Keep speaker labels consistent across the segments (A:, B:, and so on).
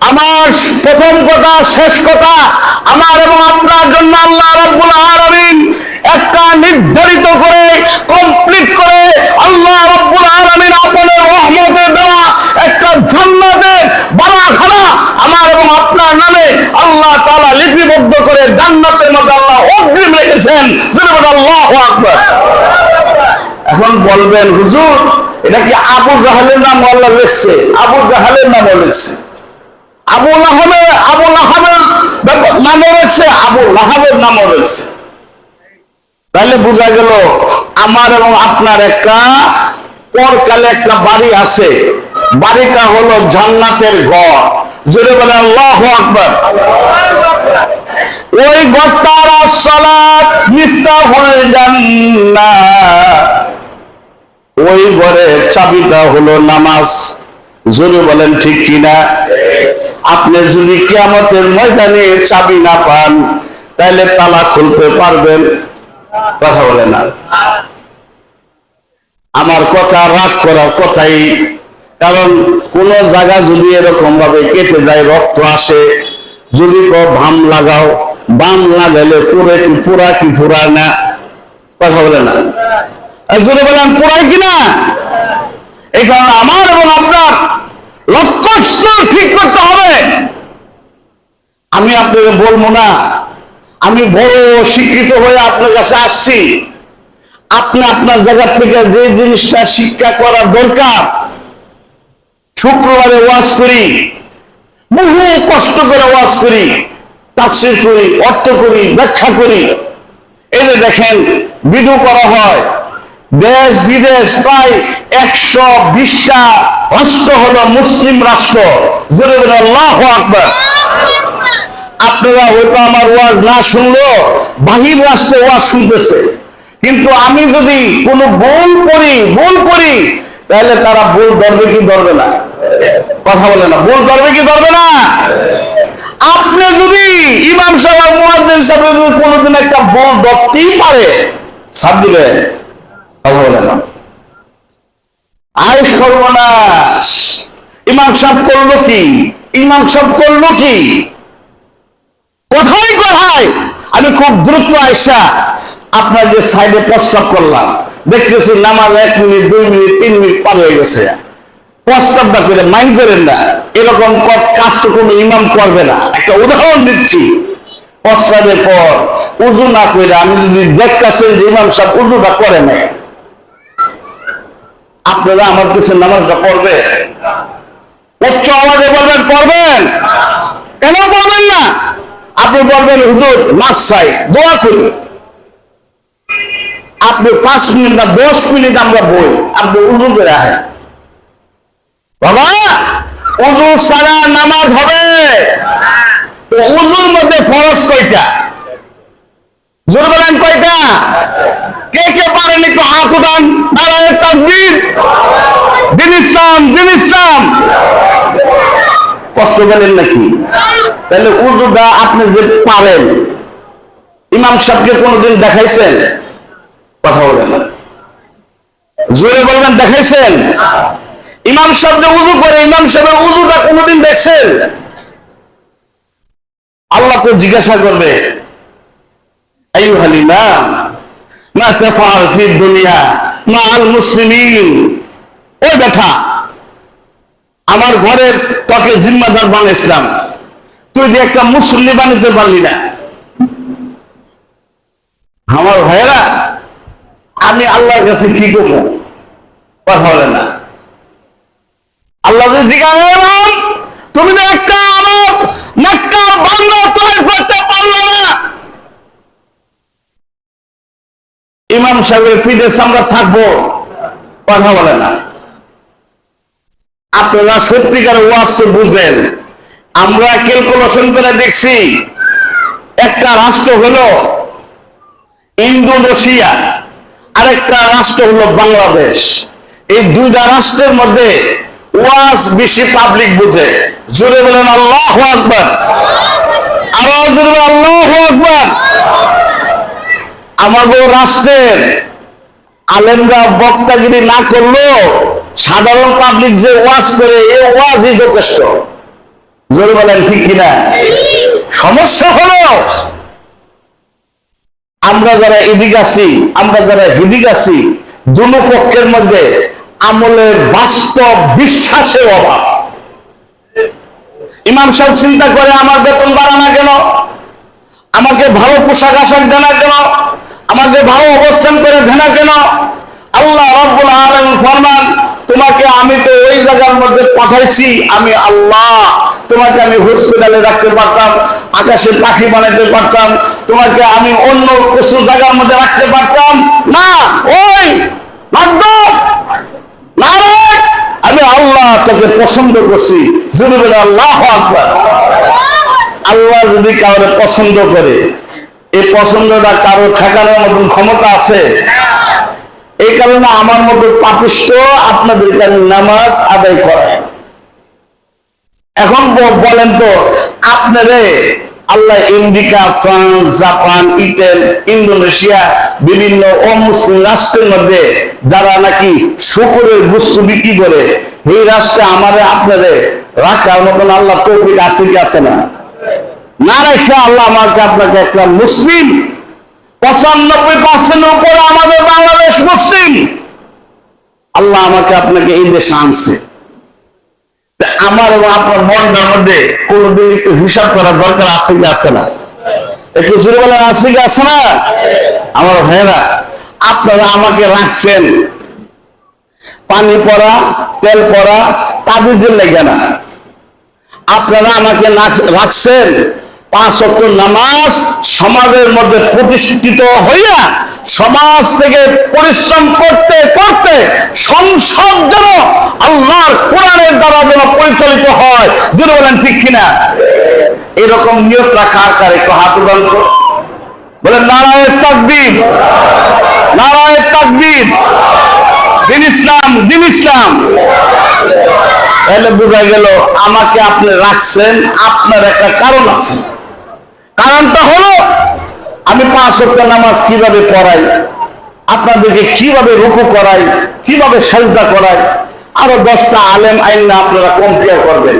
A: আমার প্রথম কথা, শেষ কথা, আমার এবং আপনার জন্য আল্লাহ রাব্বুল আলামিন একটা নির্ধারিত করে কমপ্লিট করে আল্লাহ রাব্বুল আলামিন আপনার রহমতে দেওয়া একটা জান্নাতের বালাখানা আমার এবং আপনার নামে আল্লাহ তাআলা লিপিবদ্ধ করে জান্নাতের মধ্যে আল্লাহ অগ্রিম রেখেছেন। আল্লাহু আকবার। এখন বলবেন, হুজুর, এটা কি আবু জাহালের নাম আল্লাহ লিখছে? আবু জাহালের নামও লিখছে। আবু লাহাবের, আবু রয়েছে রয়েছে। তাহলে বোঝা গেল, আমার এবং আপনার একটা পরকালে একটা বাড়ি আছে। বাড়িটা হলো জান্নাতের ঘর। জোরে বলে আল্লাহ আকবার। ওই ঘরটার সালাত মিফতাহুল জান্নাত। ওই ঘরের চাবিটা হলো নামাজ। জোরে বলেন ঠিক কিনা? আপনি যদি কিয়ামতের ময়দানে চাবি না পান, তাহলে তালা খুলতে পারবেন। কথা বলে না। আমার কথা রাগ করার কথাই, কারণ কোন জায়গা যদি এরকম ভাবে কেটে যায়, রক্ত আসে, যদি ভাম লাগাও, বাম লাগাইলে পুরে কি পুরা কি পুরা না, কথা বলে না। যদি বলেন পুরাই কিনা? এই কারণে আমার এবং আপনার লক্ষ্য ঠিক করতে হবে। আমি আপনাকে বলব না, আমি বড় শিক্ষিত হয়ে আপনার কাছে আসছি। আপনি আপনার জায়গা থেকে যে জিনিসটা শিক্ষা করার দরকার, শুক্রবারে ওয়াজ করি, বহু কষ্ট করে ওয়াজ করি, তাফসির করি, অর্থ করি, ব্যাখ্যা করি। এই দেখেন ভিডিও করা হয় দেশ, বিদেশ, প্রায় একশো বিশটা রাষ্ট্র হলো মুসলিম রাষ্ট্র। আল্লাহ আপনারা হয়তো আমার ওয়াজ না শুনলো বাহির রাষ্ট্রে ওয়াজ শুনতেছে। কিন্তু আমি যদি কোনো ভুল করি ভুল করি, তাহলে তারা ভুল ধরবে কি ধরবে না? কথা বলে না, ভুল ধরবে কি ধরবে না? আপনি যদি ইমাম সাহেব, মুয়াজ্জিন সাহেব যদি কোনোদিন একটা ভুল ধরতেই পারে দিবেন। আয় সর্বনাশ! ইমাম সাহেব করল কি? ইমাম সাহেব করল কি? কোথায় কোথায়? আমি খুব দ্রুত আইসা আপনার যে সাইডে প্রস্তাব করলাম। দেখতেছি নামাজ এক মিনিট, দুই মিনিট, তিন মিনিট পার হয়ে গেছে। প্রস্তাবটা করে মাইন্ড করেন না। এরকম কাজ তো কোনো ইমাম করবে না। একটা উদাহরণ দিচ্ছি। প্রস্তাবের পর উজু না করে আমি যদি দেখতেছেন যে ইমাম সাহেব উজুটা করে না আপনারা আমার পিছনে নামাজটা পড়বে উচ্চ আওয়াজে বলবেন, পড়বেন? কেন পড়বেন না? আপনি বলবেন, হুজুর মাছ চাই, দোয়া করি। আপনি পাঁচ মিনিট না, দশ মিনিট আমরা বই, আপনি উজু করে আসেন বাবা, উজু সারা নামাজ হবে? তো উজুর মধ্যে ফরজ কয়টা? জোর বলেন কয়টা? কে কে পারেন একটু হাত উঠান? তাকবীর দিন ইসলাম দিন ইসলাম। কষ্ট পেলেন নাকি? তাহলে আপনি যে পারেন, ইমাম সাহেবকে কোনোদিন দেখাইছেন? কথা বলেন জোরে বলবেন, দেখাইছেন? ইমাম সাহেব উজু করে, ইমাম সাহেবের উজুটা কোনোদিন দেখছেন? আল্লাহ তো জিজ্ঞাসা করবে أيها الإمام ما تفعل في الدنيا مع المسلمين ওই বেটা আমার ঘরের তোকে জিম্মাদার বানিয়েছিলাম তুই যে একটা মুসল্লি বানাতে পারলি না আমার ভাইয়েরা আমি আল্লাহর কাছে কি করবো কথা বলে না আল্লাহ যদি জিজ্ঞাসা করে, "ইমাম, তুমি তো একটা আমার মক্কার বাংলা তৈরি করতে ইমাম সাহেবের ফিরে আমরা থাকব। কথা বলে না। আপনারা সত্যিকার ওয়াজকে বুঝলেন। আমরা ক্যালকুলেশন করে দেখছি, একটা রাষ্ট্র হলো ইন্দোনেশিয়া, আরেকটা রাষ্ট্র হলো বাংলাদেশ। এই দুইটা রাষ্ট্রের মধ্যে ওয়াজ বেশি পাবলিক বুঝে। জোরে বলেন, আল্লাহ আকবর। আরও বলেন, আল্লাহ আকবর। আমাদের রাষ্ট্রের আলেমরা বক্তাগিরি না করল সাধারণ পাবলিক যে ওয়াজ করে, এই ওয়াজই যথেষ্ট। জোরে বলেন, ঠিক কিনা? সমস্যা হলো, আমরা যারা এদিক আছি, আমরা যারা হিদিক আছি, দুনো পক্ষের মধ্যে আমলের বাস্তব বিশ্বাসের অভাব। ইমাম সাহেব চিন্তা করে, আমার বেতন বাড়া না কেন? আমাকে ভালো পোশাক আশাক দেয় না কেন? আমাকে ভালো অবস্থান করে দেয় কেন? আল্লাহ রব্বুল আলামিন ফরমান, তোমাকে আমি তো ওই জায়গার মধ্যে পাঠাইছি, আমি আল্লাহ, তোমাকে আমি হসপিটালে রাখতে পারতাম, আকাশে পাখি বানাতে পারতাম, তোমাকে আমি অন্য কিছু জায়গার মধ্যে রাখতে পারতাম। না, ওই আমি আল্লাহ তোকে পছন্দ করছি। আল্লাহ আল্লাহ যদি কাউরে পছন্দ করে এই পছন্দটা কারও ঠেকানোর মতন ক্ষমতা আছে? এই কারণে আমার মতো পাপিষ্ট আপনাদেরকে আমি নামাজ আদায় করাই এখন বলেন তো, আপনারে আল্লাহ America France, Japan Italy Indonesia, বিভিন্ন অমুসলিম রাষ্ট্রের মধ্যে যারা নাকি শুকুরের বস্তু বিক্রি করে, এই রাষ্ট্রে আমারে আপনারে রাখার মতন আল্লাহ তৌফিক আছে কি আছে না? আমাকে আপনাকে একটা মুসলিম, পঁচানব্বই পার্সেন্ট উপরে আমাদের বাংলাদেশ মুসলিম, আল্লাহ আমাকে আপনাকে এই দেশে আনছে। আমার এবং আপনার মনটার মধ্যে একটু হিসাব করার দরকার আছে কি আছে না? একটু বলেন, আছে কি আছে না? আমার ভাইয়েরা, আপনারা আমাকে রাখছেন। পানি পড়া, তেল পড়া, তাবিজের লেগে না। আপনারা আমাকে রাখছেন। পাঁচ অক্ট নামাজ সমাজের মধ্যে প্রতিষ্ঠিত হইয়া সমাজ থেকে পরিশ্রম করতে করতে সংসদ যেন আল্লাহর কোরআনের দ্বারা যেন পরিচালিত হয়। যদি বলেন, ঠিক কিনা? এরকম নিয়ত রাখা কার? একটু হাত উদান বলেন নারায়ণ তাকবীর। নারায়ণ তাকবীর। দিন ইসলাম দিন ইসলাম। তাহলে বোঝা গেল, আমাকে আপনি রাখছেন, আপনার একটা কারণ আছে। কারণটা হলো, আমি পাঁচ সপ্তাহ নামাজ কীভাবে পড়াই, আপনাদেরকে কীভাবে রুকু করাই, কীভাবে সাজদা করাই, আরও দশটা আলেম আইন না আপনারা কম্পেয়ার করবেন।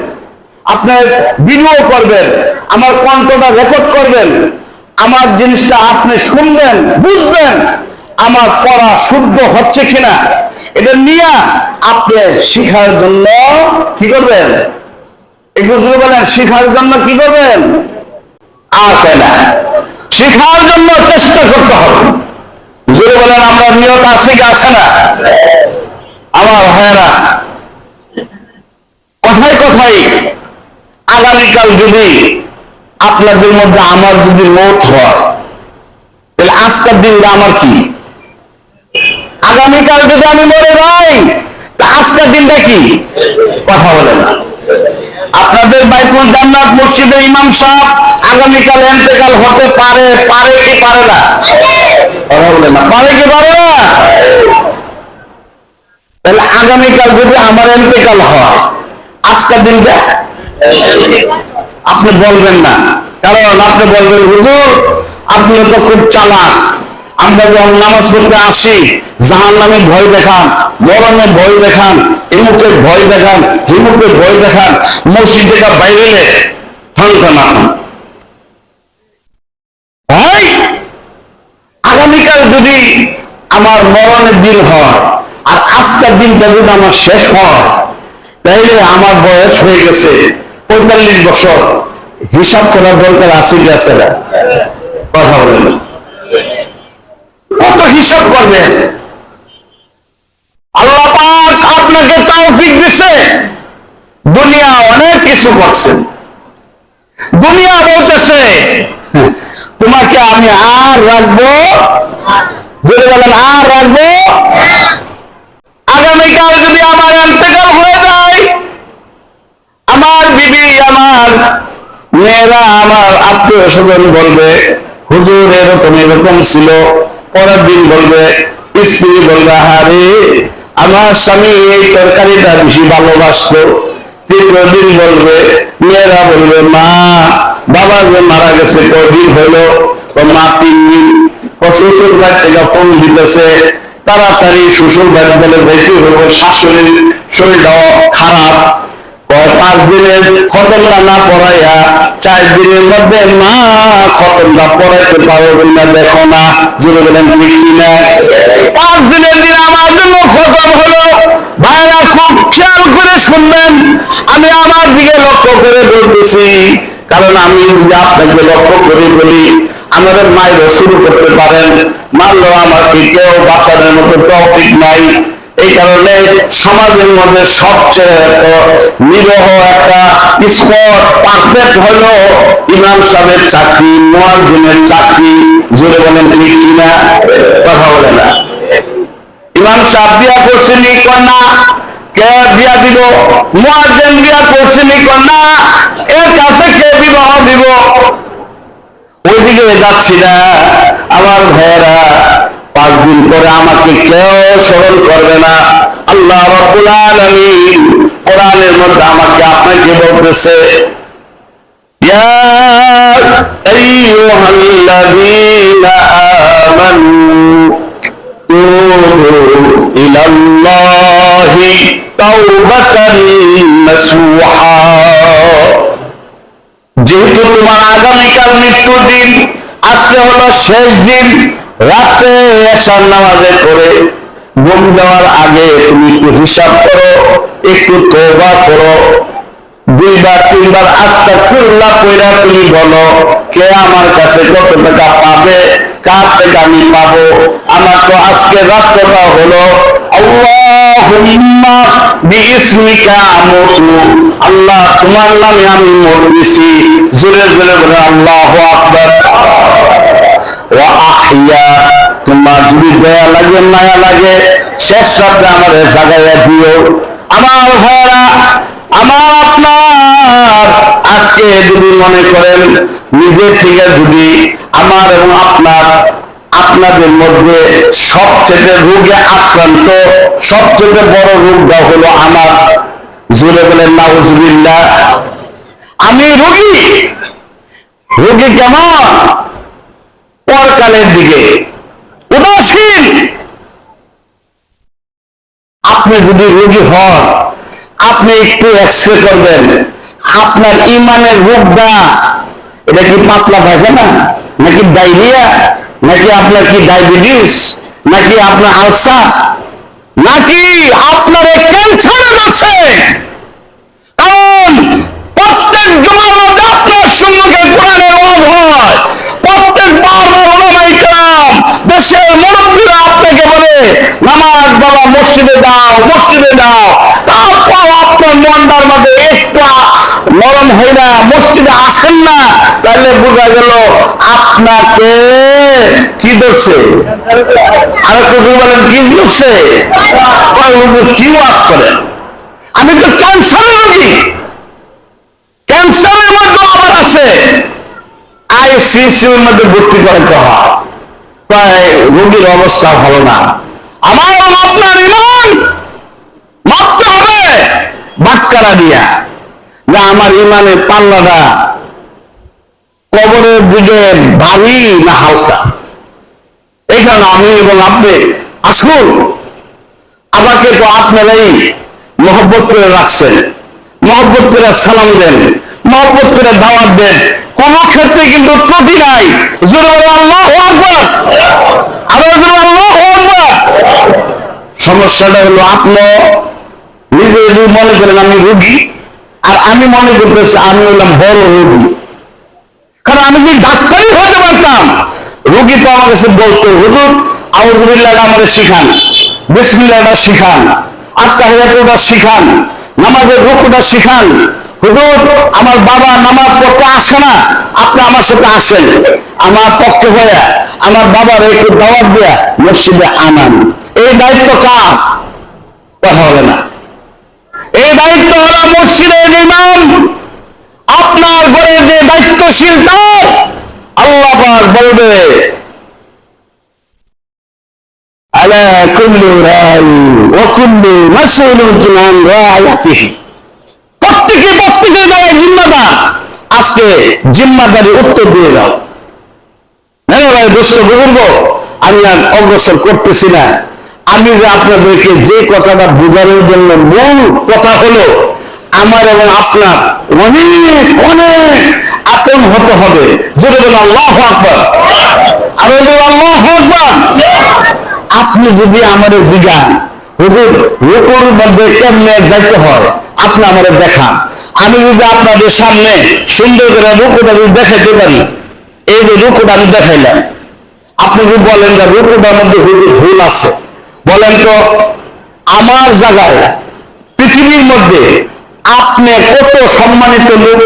A: আপনার ভিডিও করবেন, আমার কণ্ঠটা রেকর্ড করবেন, আমার জিনিসটা আপনি শুনবেন, বুঝবেন, আমার পড়া শুদ্ধ হচ্ছে কিনা, এটা নিয়ে আপনি শিখার জন্য কি করবেন? একটু বলেন, শিখার জন্য কি করবেন? আসে না। শিখার জন্য চেষ্টা করতে হবে। জোরে বলেন আমরা নিয়ত আছে কি আছে না? আমার ভাইয়েরা, কথায় কথায় আগামীকাল যদি আপনাদের মধ্যে আমার যদি মত হয়, তাহলে আজকের দিনটা আমার কি? আগামীকাল যদি আমি মরে যাই, তা আজকের দিনটা কি? কথা বলে না। আপনাদের বাইকুল জান্নাত মসজিদের ইমাম সাহেব আগামীকাল এন্তেকাল হতে পারে পারে কি পারে না? পারে কি পারে না? তাহলে আগামীকাল যদি আমার এন্তেকাল হয় আজকের দিনটা আপনি বলবেন না। কারণ আপনি বলবেন হুজুর আপনি তো খুব চালাক। আমরা যখন নামাজ পড়তে আসি জাহান নামে ভয় দেখান মরণে ভয় দেখান এমুকের ভয় দেখান হিমুকের ভয় দেখান, মসজিদ থেকে বাইরে ঠান্ডা না। আগামীকাল যদি আমার মরণের দিন হয়, আর আজকের দিনটা যদি আমার শেষ হয়, তাইলে আমার বয়স হয়ে গেছে পঁয়তাল্লিশ বছর। হিসাব করার দরকার আছে না? কথা বলেন। হিসাব করবেন আল্লাহ পাক আপনাকে তৌফিক দিছে। দুনিয়া অনেক কিছু করছেন দুনিয়া বলতেছে, তোমাকে আমি আর রাখব যদি বলেন, আর রাখব। আগামীকাল যদি আমার এন্তেকাল হয়ে যায়, আমার বিবি, আমার মেয়েরা, আমার আত্মীয় স্বজন বলবে, হুজুর, এরকম এরকম ছিল। পরের দিন বলবে, স্ত্রী বলবে হারে আমার স্বামী এই তরকারিটা বেশি ভালোবাসতো। তৃতীয় দিন বলবে, মেয়েরা বলবে, মা, বাবা যে মারা গেছে কদিন হইল তো মা তিন দিন শ্বশুর বাড়ি থেকে ফোন দিতেছে, তাড়াতাড়ি শ্বশুর বাড়ি বলে যেতে হইব শাশুড়ির শরীরটাও খারাপ। পাঁচ দিনের খতমটা না পড়াইয়া, চার দিনের মধ্যে মা খতমটা পড়াইতে পারো কিনা দেখো না। জুড়ে বলেন, ঠিক কিনা? পাঁচ দিনের দিন আমার জন্য খতম হলো। ভাইরা খুব খেয়াল করে শুনবেন, আমি আমার দিকে লক্ষ্য করে বলতেছি, কারণ আমি আপনাকে লক্ষ্য করে বলি, আমাদের মায়েরও শুরু করতে পারেন। মানলো আমাকে কেউ বাঁচানোর মতো তৌফিক নাই। এই কারণে সমাজের মধ্যে সবচেয়ে নিরহ একটা স্পট পারফেক্ট হলো ইমাম সাহেবের চাকরি মোয়াজিনের চাকরি, জোরে বলেন ঠিক কিনা? কথা বলে না। ইমাম সাহেব বিয়া করছেনি কন্যা, কে বিয়া দিব? মোয়াজিন বিয়া করছেনি কন্যা, এর কাছে কে বিবাহ দিব? ওইদিকে যাচ্ছি না। আমার ভাইয়েরা পাঁচ দিন পরে আমাকে কেউ স্মরণ করবে না আল্লাহ রব্বুল আলামিন কোরআনের মধ্যে আমাকে আপনাকে বলতেছে يا أيها الذين آمنوا توبوا إلى الله توبة نصوحا যেহেতু তোমার আগামীকাল মৃত্যুর দিন আজকে হলো শেষ দিন রাত্রে এসার নামাজে করে ঘুম দেওয়ার আগে তুমি একটু হিসাব করো, একটু তোবা করো। দুইবার, তিনবার আস্তা চুল্লা কইরা তুমি বলো, কে আমার কাছে কত টাকা পাবে, কার থেকে আমি পাবো? আমার তো আজকে রাত্রটা হলো আল্লাহ, তোমার নামে আমি মরতেছি। জোরে জোরে বলে আল্লাহু আকবার। তোমার যদি দয়া লাগে, মায়া লাগে, শেষ আমাদের জাগাইয়া দিও। আমার আমার আপনার, আজকে যদি মনে করেন, নিজের থেকে যদি আমার এবং আপনার, আপনাদের মধ্যে সবচেয়ে রোগে আক্রান্ত, সবচেয়ে বড় রোগটা হলো আমার। জোরে বলেন, নাউজুবিল্লাহ। আমি রোগী। রোগী কেমন? পরকালের দিকে। উদাসীন। আপনি যদি রোগী হন, আপনি একটু এক্সরে করবেন। আপনার ইমানের রোগটা, এটা কি পাতলা পায়খানা নাকি ডায়রিয়া? নাকি আপনার কি ডায়াবেটিস? নাকি আপনার আলসার? নাকি আপনার ক্যান্সার আছে? কারণ প্রত্যেক জমার মধ্যে আপনার সম্মুখে কোরআনের অভাব প্রত্যেক বারবার ওলামাই কেরাম দেশের মুরব্বীরা বলে নামাজ বাবা মসজিদে দাও মসজিদে দাও। তারপর আপনার মনটার মধ্যে একটু নরম হয় না, মসজিদে আসেন না তাহলে বোঝা গেল আপনাকে কি ধরছে? আর একটু বলেন, কি ধরছে? কি ওয়াজ করেন? আমি তো ক্যান্সারের রোগী। ক্যান্সারের মধ্যে আবার আছে আইসিসিউর মধ্যে ভর্তি করাতে হয়। রোগীর অবস্থা ভালো না। আমার এবং আপনার ইমান। মাপতে হবে। বাটকারা দিয়া। যে আমার ইমানের পাল্লাটা কবরের দিকে ভারী না হালকা। এইখানে আমি এবং আপনি আসুন। আমাকে তো আপনারাই মহব্বত করে রাখছেন। মহব্বত করে সালাম দেন। মহব্বত করে দাওয়াত দেন। কোন ক্ষেত্রে কিন্তু ত্রুটি নাই। জোরে আল্লাহ আকবার। সমস্যাটা হলো আপনি নিজে যদি মনে করেন আমি রোগী, আর আমি মনে করতেছি আমি হলাম বড় রোগী। কারণ আমি যদি ডাক্তারই হতে পারতাম, রোগী তো আমার কাছে বলতো, হুজুর আউজুবিল্লাহটা আমাদের শিখান, বিসমিল্লাহটা শিখান আত্মাহিয়াতুটা শিখান, নামাজের রুকুটা শিখান। হুজুর, আমার বাবা নামাজ পড়তে আসে না, আপনি আমার সাথে আসেন। আমার পক্ষে হয়ে আমার বাবার একটু দাওয়াত দেয়া মসজিদে আনান। এই দায়িত্ব কার? কথা হবে না। এই দায়িত্ব হলো মসজিদের ইমাম। আপনার ঘরে যে দায়িত্বশীল তার, আল্লাহ বলবে, আলা কুল্লু রাই ওয়া কুল্লু মাসউলুন আন রায়াতিহি প্রত্যেকে প্রত্যেকের জায়গায় জিম্মাদার। আজকে জিম্মাদারি উত্তর দিয়ে দাও হ্যাঁ ভাই দুষ্ট বুজুর্গ, আমি আর অগ্রসর করতেছি না। আমি যে আপনাদেরকে যে কথাটা বোঝানোর জন্য মূল কথা হলো, আমার এবং আপনার অনেক অনেক আপন হতে হবে। জোরে বলেন, আল্লাহ আকবর। আর আল্লাহ আকবর। আপনি যদি আমার জিগান হুজুর, রুকুর মধ্যে কেমনে যাইতে হয়? আপনি আমাদের দেখান। আমি যদি আপনাদের সামনে সুন্দর করে রুকুটা যদি দেখাইতে পারি, এই যে রুকুটা আমি দেখাইলাম, আপনি যদি বলেন যে রুকুটার মধ্যে হুজুর ভুল আছে, বলেন তো, আমার জায়গায়, পৃথিবীর মধ্যে আপনি কত সম্মানিত লোক,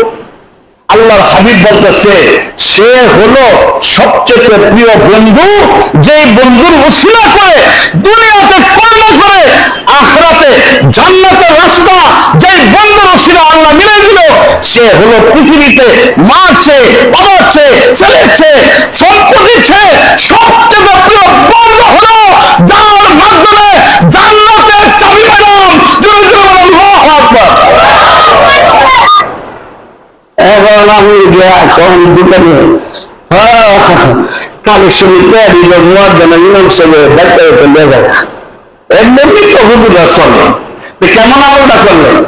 A: আল্লাহর হাবিব বলতেছে, সে হলো সবচেয়ে প্রিয় বন্ধু যে বন্ধুর উসিলা করে দুনিয়াতে জান্নাতের রাস্তা যে বন্ধুর উসিলা আল্লাহ মিলে দিল, সে হলো পৃথিবীতে মার চেয়ে বাবার চেয়ে ছেলের চেয়ে সম্পত্তির চেয়ে সবচেয়ে প্রিয় বন্ধু হলো যার মাধ্যমে জান্নাতের চাবি পেলাম। এখন আমি এখন দোকানে কালেকশন দিল মর্যাদা ইমাম সাহেব ডাক্তার এমনি তো হুজুরা চলে। কেমন আমলটা করলেন?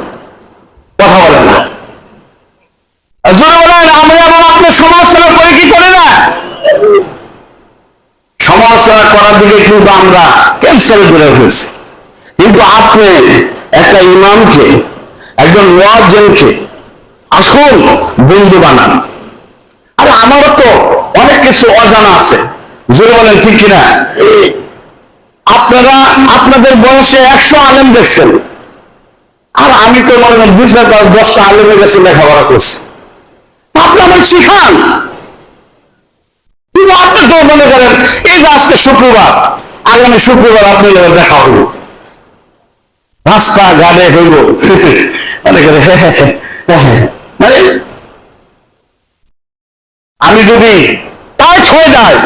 A: কথা না। আমি করে, কি না? করার দিকে কিন্তু আমরা কিন্তু আপনি একটা ইমামকে, একজন আসুন বন্ধু বানান। আরে আমারও তো অনেক কিছু অজানা আছে। জোরে বলেন, ঠিক কিনা? আপনারা আপনাদের বয়সে একশো আলেম দেখছেন। আর আমি তো মনে দুই চার দশ দশটা আলেমের কাছে লেখাপড়া করছি। আপনি আমার শিখান। কিন্তু আপনি তো মনে করেন, এই যে আজকে শুক্রবার, আগামী শুক্রবার আপনি দেখা হইব। রাস্তা ঘাটে হইব মনে করে মানে আমি যদি তাই ছয় যায়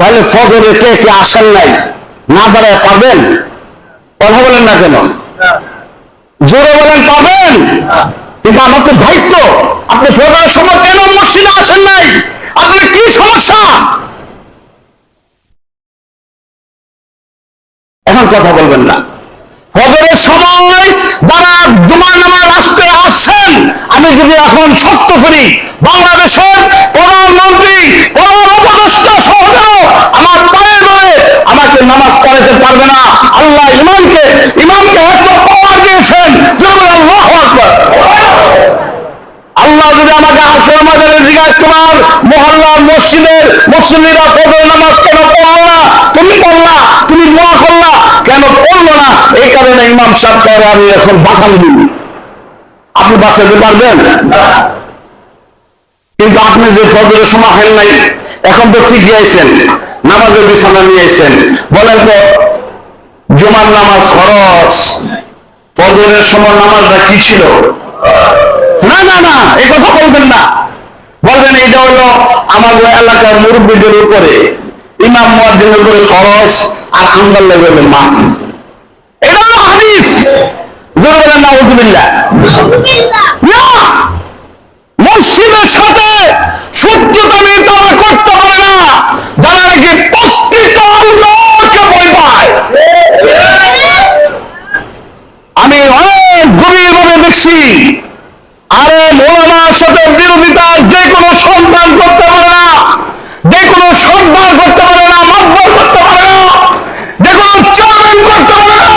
A: তাহলে ফজরে কে কে আসেন নাই? না দাঁড়ায় পারবেন? কথা বলেন না কেন? জোরে বলেন পাবেন কিন্তু আমার দায়িত্ব আপনি ফজরের সময় কেন মসজিদে আসেন নাই? আপনার কি সমস্যা? এখন কথা বলবেন না। ফজরের সময় যারা জুমার নামাজ আসতে আসছেন, আমি যদি এখন সত্য করি বাংলাদেশের প্রধানমন্ত্রী প্রধান উপদেষ্টা সহজেও আমার পায়ে ধরে আমাকে নামাজ পড়াতে পারবে না। আল্লাহ ইমামকে ইমামকে যদি আমাকে করার মহল্লা মসজিদের ফজর নামাজ কেন পড়ল না? তুমি পড়লা, তুমি করলা, কেন পড়ল না? এই কারণে ইমাম সাহেব করে আমি এখন আপনি বাঁচাতে পারবেন? কিন্তু আপনি যে ফজরের সময় হেন নাই, এখন তো ঠিক গিয়েছেন নামাজের বিছানা নিয়েছেন বলেন তো, জুমার নামাজ খরচ ফজরের সময় নামাজটা কি ছিল? না না না এ কথা বলবেন না। বলবেন এটা হলো আমার এলাকার মুরব্বীদের উপরে ইমাম মুয়াজ্জিনের উপরে খরচ আর আমদার লেগে মাছ। এটা হলো হাদিস। জোরে বলেন না না মসজিদের সাথে সূর্যতানি তারা করতে পারে না। যারা নাকি প্রত্যেক আল্লাহকে ভয় পায়। আমি অনেক গভীর ভাবে দেখছি। আরে মোলামার সাথে বিরোধিতা যে কোনো সন্তান করতে পারে না। যে কোনো সন্তান করতে পারে না মাতবার করতে পারে না। যে কোনো চেয়ারম্যান করতে পারে না।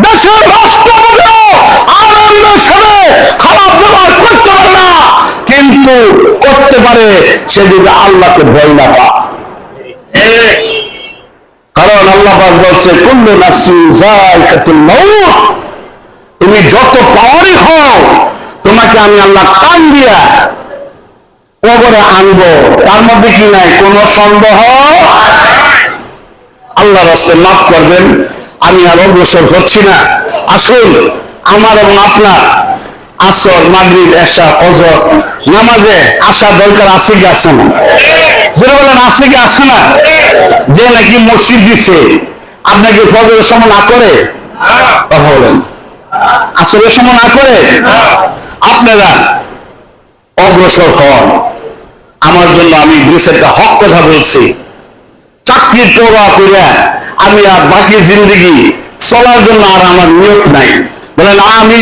A: দেশের রাষ্ট্রপতিও আনন্দের সাথে খারাপ ব্যবহার করতে পারে না। কিন্তু করতে পারে সে যদি আল্লাহকে ভয় না পা কারণ আল্লাহ বলছে, কুল্লু নাফসিন যায়কাতুল মাউত। তুমি যত পাওয়ারই হও তোমাকে আমি আল্লাহ কান দিয়া কবরে আনব। তার মধ্যে কি নাই? কোন সন্দেহ? আল্লাহ রাস্তে মাফ করবেন, আমি আর অগ্রসর হচ্ছি না। আসুন, আমার এবং আপনার আসর, মাগরিব এসা ফজর নামাজে আসা দরকার আছে কি আসে না? যেটা বলেন, আছে কি আসে না? যে নাকি মসজিদ দিছে, আপনাকে ফজরের সময় না করে? কথা বলেন। আসরের সময় না করে? আপনারা অগ্রসর হন। আমার জন্য আমি একটা হক কথা বলছি। চাকরির পড়া করে আমি আর বাকি জিন্দিগি চলার জন্য আর আমার নিয়োগ নাই। বলেন আমি